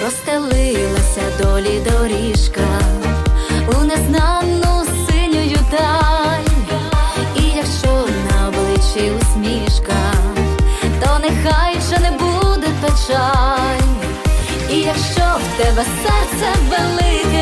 простелилася долі доріжка. У незнанну синюю даль, і якщо на обличчі усмішка, то нехай же не буде печаль, і якщо в тебе серце велике,